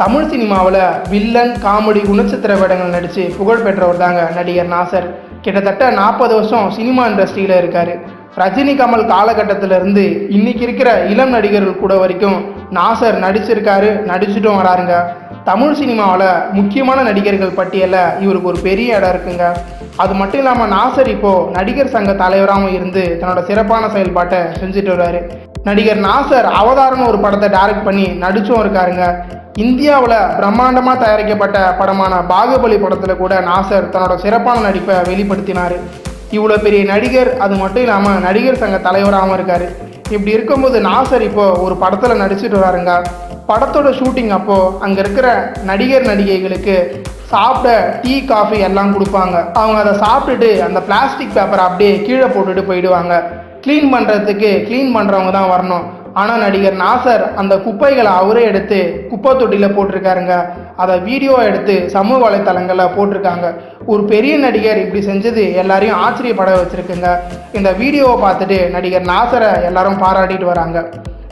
தமிழ் சினிமாவில் villain comedy குணச்சித்திர வேடங்கள் நடித்து புகழ் பெற்றவர் தாங்க நடிகர் நாசர். கிட்டத்தட்ட நாற்பது வருஷம் சினிமா இண்டஸ்ட்ரியில் இருக்கார். ரஜினி கமல் காலகட்டத்திலிருந்து இன்னைக்கு இருக்கிற இளம் நடிகர்கள் கூட வரைக்கும் நாசர் நடிச்சிருக்காரு நடிச்சுட்டும் வராருங்க. தமிழ் சினிமாவில் முக்கியமான நடிகர்கள் பட்டியலில் இவருக்கு ஒரு பெரிய இடம் இருக்குங்க. அது மட்டும் இல்லாமல் நாசர் இப்போது நடிகர் சங்க தலைவராகவும் இருந்து தன்னோட சிறப்பான செயல்பாட்டை செஞ்சுட்டு வர்றாரு. நடிகர் நாசர் அவதாரம்னு ஒரு படத்தை டைரக்ட் பண்ணி நடிச்சும் இருக்காருங்க. இந்தியாவில் பிரம்மாண்டமாக தயாரிக்கப்பட்ட படமான பாகுபலி படத்தில் கூட நாசர் தன்னோட சிறப்பான நடிப்பை வெளிப்படுத்தினார். இவ்வளோ பெரிய நடிகர் அது மட்டும் இல்லாமல் நடிகர் சங்க தலைவராகவும் இருக்கார். இப்படி இருக்கும்போது நாசர் இப்போது ஒரு படத்தில் நடிச்சிட்டு வராருங்க. படத்தோட ஷூட்டிங் அப்போது அங்கே இருக்கிற நடிகர் நடிகைகளுக்கு சாப்பிட டீ காஃபி எல்லாம் கொடுப்பாங்க. அவங்க அதை சாப்பிட்டுட்டு அந்த பிளாஸ்டிக் பேப்பரை அப்படியே கீழே போட்டுட்டு போயிடுவாங்க. க்ளீன் பண்ணுறதுக்கு க்ளீன் பண்ணுறவங்க தான் வரணும். ஆனால் நடிகர் நாசர் அந்த குப்பைகளை அவரே எடுத்து குப்பை தொட்டியில் போட்டிருக்காருங்க. அதை வீடியோ எடுத்து சமூக வலைத்தளங்களில் போட்டிருக்காங்க. ஒரு பெரிய நடிகர் இப்படி செஞ்சது எல்லாரையும் ஆச்சரியப்பட வச்சுருக்குங்க. இந்த வீடியோவை பார்த்துட்டு நடிகர் நாசரை எல்லாரும் பாராட்டிட்டு வராங்க.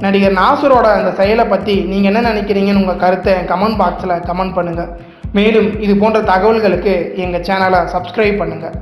நடிகர் நாசரோட அந்த செயலை பற்றி நீங்கள் என்ன நினைக்கிறீங்கன்னு உங்கள் கருத்தை கமெண்ட் பாக்ஸில் கமெண்ட் பண்ணுங்கள் மேலும் இது போன்ற தகவல்களுக்கு எங்கள் சேனலை சப்ஸ்கிரைப் பண்ணுங்கள்